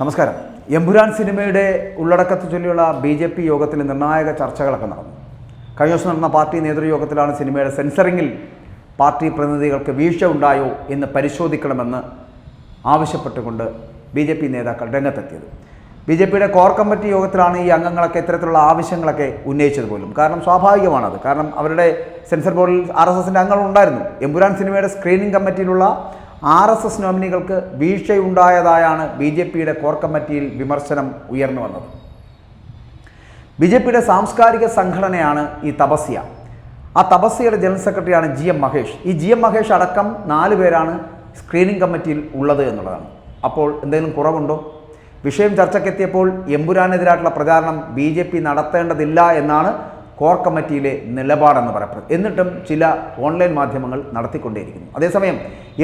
നമസ്കാരം. എമ്പുരാൻ സിനിമയുടെ ഉള്ളടക്കത്തെ ചൊല്ലിയുള്ള ബി ജെ പി യോഗത്തിൽ നിർണായക ചർച്ചകളൊക്കെ നടന്നു. കഴിഞ്ഞ ദിവസം നടന്ന പാർട്ടി നേതൃയോഗത്തിലാണ് സിനിമയുടെ സെൻസറിങ്ങിൽ പാർട്ടി പ്രതിനിധികൾക്ക് വീഴ്ച ഉണ്ടായോ എന്ന് പരിശോധിക്കണമെന്ന് ആവശ്യപ്പെട്ടുകൊണ്ട് ബി ജെ പി നേതാക്കൾ രംഗത്തെത്തിയത്. ബി ജെ പിയുടെ കോർ കമ്മിറ്റി യോഗത്തിലാണ് ഈ അംഗങ്ങളൊക്കെ ഇത്തരത്തിലുള്ള ആവശ്യങ്ങളൊക്കെ ഉന്നയിച്ചത് പോലും. കാരണം സ്വാഭാവികമാണത്. കാരണം അവരുടെ സെൻസർ ബോർഡിൽ ആർ എസ് എസിന്റെ അംഗങ്ങളുണ്ടായിരുന്നു. എമ്പുരാൻ സിനിമയുടെ സ്ക്രീനിംഗ് കമ്മിറ്റിയിലുള്ള ആർ എസ് എസ് നോമിനികൾക്ക് വീഴ്ചയുണ്ടായതായാണ് ബി ജെ പിയുടെ കോർ കമ്മിറ്റിയിൽ വിമർശനം ഉയർന്നു വന്നത്. ബി ജെ പിയുടെ സാംസ്കാരിക സംഘടനയാണ് ഈ തപസ്യ. ആ തപസ്യയുടെ ജനറൽ സെക്രട്ടറിയാണ് ജി എം മഹേഷ്. ഈ ജി എം മഹേഷ് അടക്കം നാല് പേരാണ് സ്ക്രീനിംഗ് കമ്മിറ്റിയിൽ ഉള്ളത് എന്നുള്ളതാണ്. അപ്പോൾ എന്തെങ്കിലും കുറവുണ്ടോ? വിഷയം ചർച്ചയ്ക്കെത്തിയപ്പോൾ എമ്പുരാനെതിരായിട്ടുള്ള പ്രചാരണം ബി ജെ പി നടത്തേണ്ടതില്ല എന്നാണ് കോർ കമ്മിറ്റിയിലെ നിലപാടെന്ന് പറയപ്പെടും. എന്നിട്ടും ചില ഓൺലൈൻ മാധ്യമങ്ങൾ നടത്തിക്കൊണ്ടേയിരിക്കുന്നു. അതേസമയം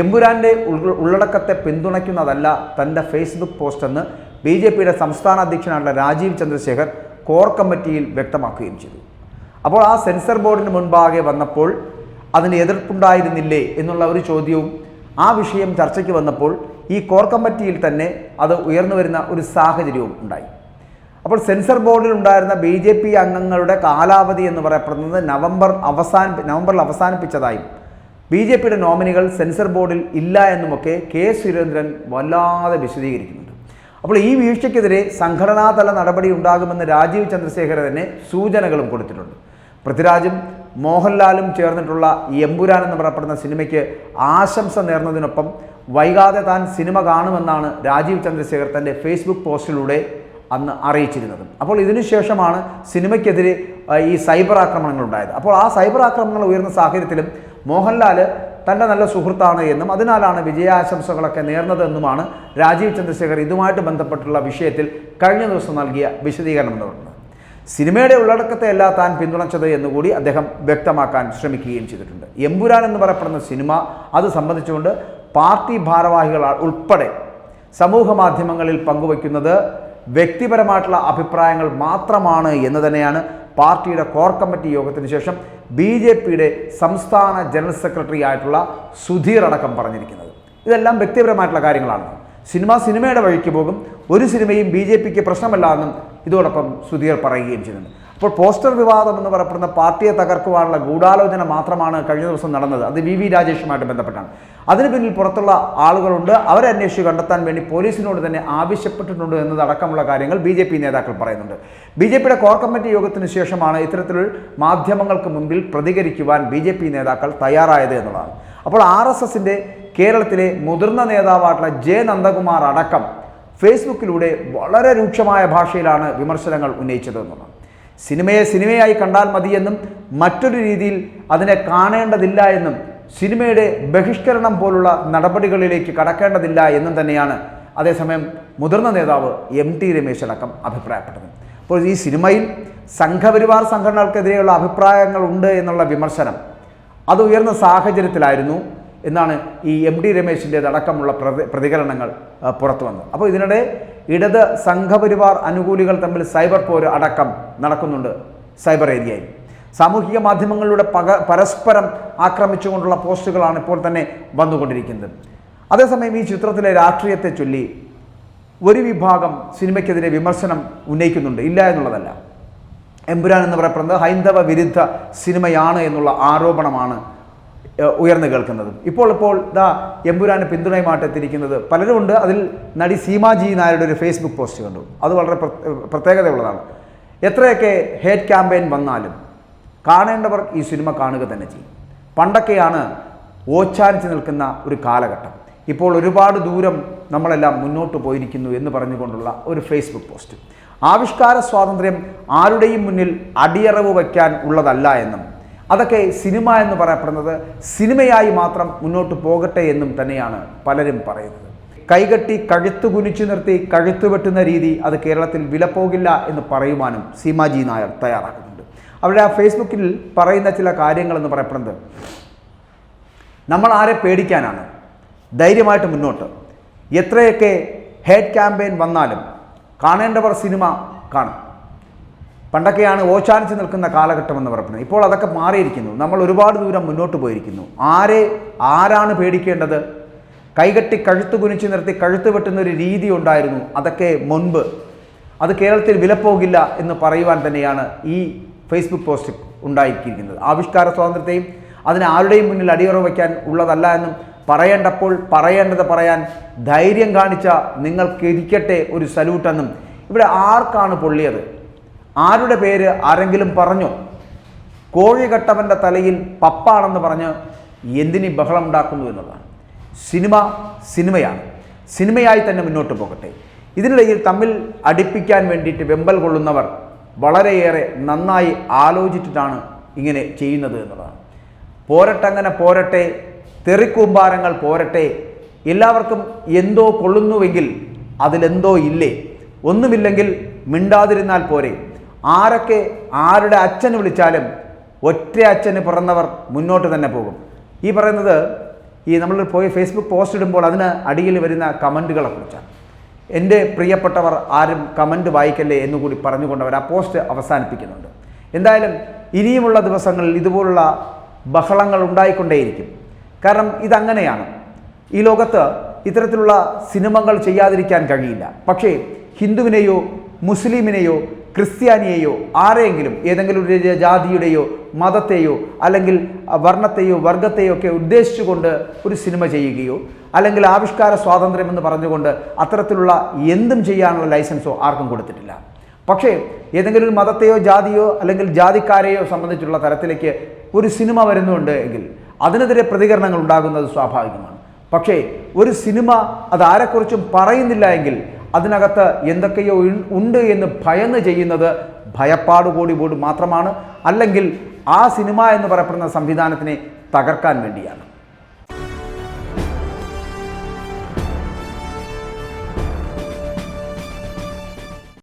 എമ്പുരാന്റെ ഉള്ളടക്കത്തെ പിന്തുണയ്ക്കുന്നതല്ല തന്റെ ഫേസ്ബുക്ക് പോസ്റ്റെന്ന് ബി ജെ പിയുടെ സംസ്ഥാന അധ്യക്ഷനായ രാജീവ് ചന്ദ്രശേഖർ കോർ കമ്മിറ്റിയിൽ വ്യക്തമാക്കുകയും ചെയ്തു. അപ്പോൾ ആ സെൻസർ ബോർഡിന് മുൻപാകെ വന്നപ്പോൾ അതിന് എതിർപ്പുണ്ടായിരുന്നില്ലേ എന്നുള്ള ഒരു ചോദ്യവും ആ വിഷയം ചർച്ചയ്ക്ക് വന്നപ്പോൾ ഈ കോർ കമ്മിറ്റിയിൽ തന്നെ അത് ഉയർന്നു വരുന്ന ഒരു സാഹചര്യവും ഉണ്ടായി. അപ്പോൾ സെൻസർ ബോർഡിൽ ഉണ്ടായിരുന്ന ബി ജെ പി അംഗങ്ങളുടെ കാലാവധി എന്ന് പറയപ്പെടുന്നത് നവംബർ അവസാന നവംബറിൽ അവസാനിപ്പിച്ചതായും ബി ജെ പിയുടെ നോമിനികൾ സെൻസർ ബോർഡിൽ ഇല്ല എന്നുമൊക്കെ കെ സുരേന്ദ്രൻ വല്ലാതെ വിശദീകരിക്കുന്നുണ്ട്. അപ്പോൾ ഈ വീഴ്ചയ്ക്കെതിരെ സംഘടനാതല നടപടി ഉണ്ടാകുമെന്ന് രാജീവ് ചന്ദ്രശേഖര തന്നെ സൂചനകളും കൊടുത്തിട്ടുണ്ട്. പൃഥ്വിരാജും മോഹൻലാലും ചേർന്നിട്ടുള്ള ഈ എമ്പുരാൻ എന്ന് പറയപ്പെടുന്ന സിനിമയ്ക്ക് ആശംസ നേർന്നതിനൊപ്പം വൈകാതെ താൻ സിനിമ കാണുമെന്നാണ് രാജീവ് ചന്ദ്രശേഖർ തന്റെ ഫേസ്ബുക്ക് പോസ്റ്റിലൂടെ അന്ന് അറിയിച്ചിരുന്നത്. അപ്പോൾ ഇതിനുശേഷമാണ് സിനിമയ്ക്കെതിരെ ഈ സൈബർ ആക്രമണങ്ങൾ ഉണ്ടായത്. അപ്പോൾ ആ സൈബർ ആക്രമണങ്ങൾ ഉയർന്ന സാഹചര്യത്തിലും മോഹൻലാൽ തന്റെ നല്ല സുഹൃത്താണ് എന്നും അതിനാലാണ് വിജയാശംസകളൊക്കെ നേർന്നതെന്നുമാണ് രാജീവ് ചന്ദ്രശേഖർ ഇതുമായിട്ട് ബന്ധപ്പെട്ടുള്ള വിഷയത്തിൽ കഴിഞ്ഞ ദിവസം നൽകിയ വിശദീകരണം എന്ന് പറയുന്നത്. സിനിമയുടെ ഉള്ളടക്കത്തെ അല്ല താൻ പിന്തുണച്ചത് എന്നുകൂടി അദ്ദേഹം വ്യക്തമാക്കാൻ ശ്രമിക്കുകയും ചെയ്തിട്ടുണ്ട്. എമ്പുരാൻ എന്ന് പറയപ്പെടുന്ന സിനിമ അത് സംബന്ധിച്ചുകൊണ്ട് പാർട്ടി ഭാരവാഹികൾ ഉൾപ്പെടെ സമൂഹ മാധ്യമങ്ങളിൽ പങ്കുവയ്ക്കുന്നത് വ്യക്തിപരമായിട്ടുള്ള അഭിപ്രായങ്ങൾ മാത്രമാണ് എന്ന് തന്നെയാണ് പാർട്ടിയുടെ കോർ കമ്മിറ്റി യോഗത്തിന് ശേഷം ബി ജെ പിയുടെ സംസ്ഥാന ജനറൽ സെക്രട്ടറി ആയിട്ടുള്ള സുധീർ അടക്കം പറഞ്ഞിരിക്കുന്നത്. ഇതെല്ലാം വ്യക്തിപരമായിട്ടുള്ള കാര്യങ്ങളാണ്. സിനിമ സിനിമയുടെ വഴിക്ക് പോകും. ഒരു സിനിമയും ബി ജെ പിക്ക് പ്രശ്നമല്ല എന്നും ഇതോടൊപ്പം സുധീർ പറയുകയും ചെയ്യുന്നുണ്ട്. അപ്പോൾ പോസ്റ്റർ വിവാദം എന്ന് പറയപ്പെടുന്ന പാർട്ടിയെ തകർക്കുവാനുള്ള ഗൂഢാലോചന മാത്രമാണ് കഴിഞ്ഞ ദിവസം നടന്നത്. അത് വി വി രാജേഷുമായിട്ട് ബന്ധപ്പെട്ടാണ്. അതിന് പിന്നിൽ പുറത്തുള്ള ആളുകളുണ്ട്. അവരെ അന്വേഷിച്ച് കണ്ടെത്താൻ വേണ്ടി പോലീസിനോട് തന്നെ ആവശ്യപ്പെട്ടിട്ടുണ്ട് എന്നതടക്കമുള്ള കാര്യങ്ങൾ ബി ജെ പി നേതാക്കൾ പറയുന്നുണ്ട്. ബി ജെ പിയുടെ കോർ കമ്മിറ്റി യോഗത്തിന് ശേഷമാണ് ഇത്തരത്തിൽ മാധ്യമങ്ങൾക്ക് മുമ്പിൽ പ്രതികരിക്കുവാൻ ബി ജെ പി നേതാക്കൾ തയ്യാറായത് എന്നുള്ളതാണ്. അപ്പോൾ ആർ എസ് എസിന്റെ കേരളത്തിലെ മുതിർന്ന നേതാവായിട്ടുള്ള ജെ നന്ദകുമാർ അടക്കം ഫേസ്ബുക്കിലൂടെ വളരെ രൂക്ഷമായ ഭാഷയിലാണ് വിമർശനങ്ങൾ ഉന്നയിച്ചത് എന്നുള്ളത് സിനിമയെ സിനിമയായി കണ്ടാൽ മതിയെന്നും മറ്റൊരു രീതിയിൽ അതിനെ കാണേണ്ടതില്ല എന്നും സിനിമയുടെ ബഹിഷ്കരണം പോലുള്ള നടപടികളിലേക്ക് കടക്കേണ്ടതില്ല എന്നും തന്നെയാണ് അതേസമയം മുതിർന്ന നേതാവ് എം ടി രമേശ് അടക്കം അഭിപ്രായപ്പെട്ടത്. അപ്പോൾ ഈ സിനിമയിൽ സംഘപരിവാർ സംഘടനകൾക്കെതിരെയുള്ള അഭിപ്രായങ്ങൾ ഉണ്ട് എന്നുള്ള വിമർശനം അത് ഉയർന്ന സാഹചര്യത്തിലായിരുന്നു എന്നാണ് ഈ എം ടി രമേശിന്റെതടക്കമുള്ള പ്രതി പ്രതികരണങ്ങൾ പുറത്തു വന്നത് അപ്പോൾ ഇതിനിടെ ഇടത് സംഘപരിവാർ അനുകൂലികൾ തമ്മിൽ സൈബർ പോര് അടക്കം നടക്കുന്നുണ്ട് സൈബർ ഏരിയയിൽ. സാമൂഹിക മാധ്യമങ്ങളിലൂടെ പക പരസ്പരം ആക്രമിച്ചുകൊണ്ടുള്ള പോസ്റ്റുകളാണ് ഇപ്പോൾ തന്നെ വന്നുകൊണ്ടിരിക്കുന്നത്. അതേസമയം ഈ ചിത്രത്തിലെ രാഷ്ട്രീയത്തെ ചൊല്ലി ഒരു വിഭാഗം സിനിമയ്ക്കെതിരെ വിമർശനം ഉന്നയിക്കുന്നുണ്ട്. ഇല്ല എന്നുള്ളതല്ല. എമ്പുരാൻ എന്ന് പറയപ്പെടുന്നത് ഹൈന്ദവ വിരുദ്ധ സിനിമയാണ് എന്നുള്ള ആരോപണമാണ് ഉയർന്നു കേൾക്കുന്നതും. ഇപ്പോൾ ഇപ്പോൾ ഇതാ എമ്പുരാന് പിന്തുണയുമായിട്ട് എത്തിയിരിക്കുന്നത് പലരുമുണ്ട് അതിൽ നടി സീമാജി നായരുടെ ഒരു ഫേസ്ബുക്ക് പോസ്റ്റ് കണ്ടു. അത് വളരെ പ്രത്യേകതയുള്ളതാണ്. എത്രയൊക്കെ ഹേറ്റ് ക്യാമ്പയിൻ വന്നാലും കാണേണ്ടവർ ഈ സിനിമ കാണുക തന്നെ ചെയ്യും. പണ്ടൊക്കെയാണ് ഓച്ചാനിച്ച് നിൽക്കുന്ന ഒരു കാലഘട്ടം. ഇപ്പോൾ ഒരുപാട് ദൂരം നമ്മളെല്ലാം മുന്നോട്ട് പോയിരിക്കുന്നു എന്ന് പറഞ്ഞുകൊണ്ടുള്ള ഒരു ഫേസ്ബുക്ക് പോസ്റ്റ് ആവിഷ്കാര സ്വാതന്ത്ര്യം ആരുടെയും മുന്നിൽ അടിയറവ് വയ്ക്കാൻ ഉള്ളതല്ല എന്നും അതൊക്കെ സിനിമ എന്ന് പറയപ്പെടുന്നത് സിനിമയായി മാത്രം മുന്നോട്ട് പോകട്ടെ എന്നും തന്നെയാണ് പലരും പറയുന്നത്. കൈകെട്ടി കഴുത്ത് കുനിച്ചു നിർത്തി കഴുത്ത് വെട്ടുന്ന രീതി അത് കേരളത്തിൽ വിലപ്പോകില്ല എന്ന് പറയുവാനും സീമാജി നായർ തയ്യാറാക്കുന്നുണ്ട്. അവിടെ ആ ഫേസ്ബുക്കിൽ പറയുന്ന ചില കാര്യങ്ങൾ എന്ന് പറയപ്പെടുന്നത് നമ്മൾ ആരെ പേടിക്കാനാണ്? ധൈര്യമായിട്ട് മുന്നോട്ട്. എത്രയൊക്കെ ഹേറ്റ് ക്യാമ്പയിൻ വന്നാലും കാണേണ്ടവർ സിനിമ കാണും. പണ്ടൊക്കെയാണ് ഓശാനിച്ച് നിൽക്കുന്ന കാലഘട്ടം എന്ന് പറയുന്നത് ഇപ്പോൾ അതൊക്കെ മാറിയിരിക്കുന്നു. നമ്മൾ ഒരുപാട് ദൂരം മുന്നോട്ട് പോയിരിക്കുന്നു. ആരെ ആരാണ് പേടിക്കേണ്ടത്? കൈകെട്ടി കഴുത്ത് കുനിച്ച് നിർത്തി കഴുത്ത് വെട്ടുന്ന ഒരു രീതി ഉണ്ടായിരുന്നു. അതൊക്കെ മുൻപ്. അത് കേരളത്തിൽ വിലപ്പോകില്ല എന്ന് പറയുവാൻ തന്നെയാണ് ഈ ഫേസ്ബുക്ക് പോസ്റ്റ് ഉണ്ടായിരിക്കുന്നത്. ആവിഷ്കാര സ്വാതന്ത്ര്യത്തെയും അതിന് ആരുടെയും മുന്നിൽ അടിയറ വയ്ക്കാൻ ഉള്ളതല്ല എന്നും പറയേണ്ടപ്പോൾ പറയേണ്ടത് പറയാൻ ധൈര്യം കാണിച്ച നിങ്ങൾക്ക് ഇരിക്കട്ടെ ഒരു സല്യൂട്ടെന്നും ഇവിടെ ആർക്കാണ് പൊള്ളിയത്? ആരുടെ പേര് ആരെങ്കിലും പറഞ്ഞോ? കോഴികട്ടവന്റെ തലയിൽ പപ്പാണെന്ന് പറഞ്ഞ് എന്തിനീ ബഹളം ഉണ്ടാക്കുന്നു എന്നുള്ളതാണ്. സിനിമ സിനിമയാണ്. സിനിമയായി തന്നെ മുന്നോട്ട് പോകട്ടെ. ഇതിനിടയിൽ തമ്മിൽ അടിപ്പിക്കാൻ വേണ്ടിയിട്ട് വെമ്പൽ കൊള്ളുന്നവർ വളരെയേറെ നന്നായി ആലോചിച്ചിട്ടാണ് ഇങ്ങനെ ചെയ്യുന്നത് എന്നുള്ളതാണ്. പോരട്ടെ അങ്ങനെ പോരട്ടെ തെറിക്കൂമ്പാരങ്ങൾ പോരട്ടെ എല്ലാവർക്കും എന്തോ കൊള്ളുന്നുവെങ്കിൽ അതിലെന്തോ ഇല്ലേ? ഒന്നുമില്ലെങ്കിൽ മിണ്ടാതിരുന്നാൽ പോരെ. ആരൊക്കെ ആരുടെ അച്ഛന് വിളിച്ചാലും ഒറ്റ അച്ഛന് പിറന്നവർ മുന്നോട്ട് തന്നെ പോകും. ഈ പറയുന്നത് ഈ നമ്മൾ പോയി ഫേസ്ബുക്ക് പോസ്റ്റ് ഇടുമ്പോൾ അതിന് അടിയിൽ വരുന്ന കമന്റുകളെ കുറിച്ചാണ്. എന്റെ പ്രിയപ്പെട്ടവർ ആരും കമന്റ് വായിക്കല്ലേ എന്നുകൂടി പറഞ്ഞുകൊണ്ട് അവർ ആ പോസ്റ്റ് അവസാനിപ്പിക്കുന്നുണ്ട്. എന്തായാലും ഇനിയുമുള്ള ദിവസങ്ങളിൽ ഇതുപോലുള്ള ബഹളങ്ങൾ ഉണ്ടായിക്കൊണ്ടേയിരിക്കും. കാരണം ഇതങ്ങനെയാണ്. ഈ ലോകത്ത് ഇത്തരത്തിലുള്ള സിനിമകൾ ചെയ്യാതിരിക്കാൻ കഴിയില്ല. പക്ഷേ ഹിന്ദുവിനെയോ മുസ്ലിമിനെയോ ക്രിസ്ത്യാനിയെയോ ആരെയെങ്കിലും ഏതെങ്കിലും ഒരു ജാതിയുടെയോ മതത്തെയോ അല്ലെങ്കിൽ വർണത്തെയോ വർഗത്തെയോ ഒക്കെ ഉദ്ദേശിച്ചുകൊണ്ട് ഒരു സിനിമ ചെയ്യുകയോ അല്ലെങ്കിൽ ആവിഷ്കാര സ്വാതന്ത്ര്യം എന്ന് പറഞ്ഞുകൊണ്ട് അത്തരത്തിലുള്ള എന്തും ചെയ്യാനുള്ള ലൈസൻസോ ആർക്കും കൊടുത്തിട്ടില്ല. പക്ഷേ ഏതെങ്കിലും ഒരു മതത്തെയോ ജാതിയോ അല്ലെങ്കിൽ ജാതിക്കാരെയോ സംബന്ധിച്ചുള്ള തരത്തിലേക്ക് ഒരു സിനിമ വരുന്നുണ്ട് എങ്കിൽ അതിനെതിരെ പ്രതികരണങ്ങൾ ഉണ്ടാകുന്നത് സ്വാഭാവികമാണ്. പക്ഷേ ഒരു സിനിമ അത് ആരെക്കുറിച്ചും പറയുന്നില്ല എങ്കിൽ അതിനകത്ത് എന്തൊക്കെയോ ഉണ്ട് എന്ന് ഭയന്ന് ചെയ്യുന്നത് ഭയപ്പാട് കൂടി കൂടി മാത്രമാണ്. അല്ലെങ്കിൽ ആ സിനിമ എന്ന് പറയപ്പെടുന്ന സംവിധാനത്തിനെ തകർക്കാൻ വേണ്ടിയാണ്.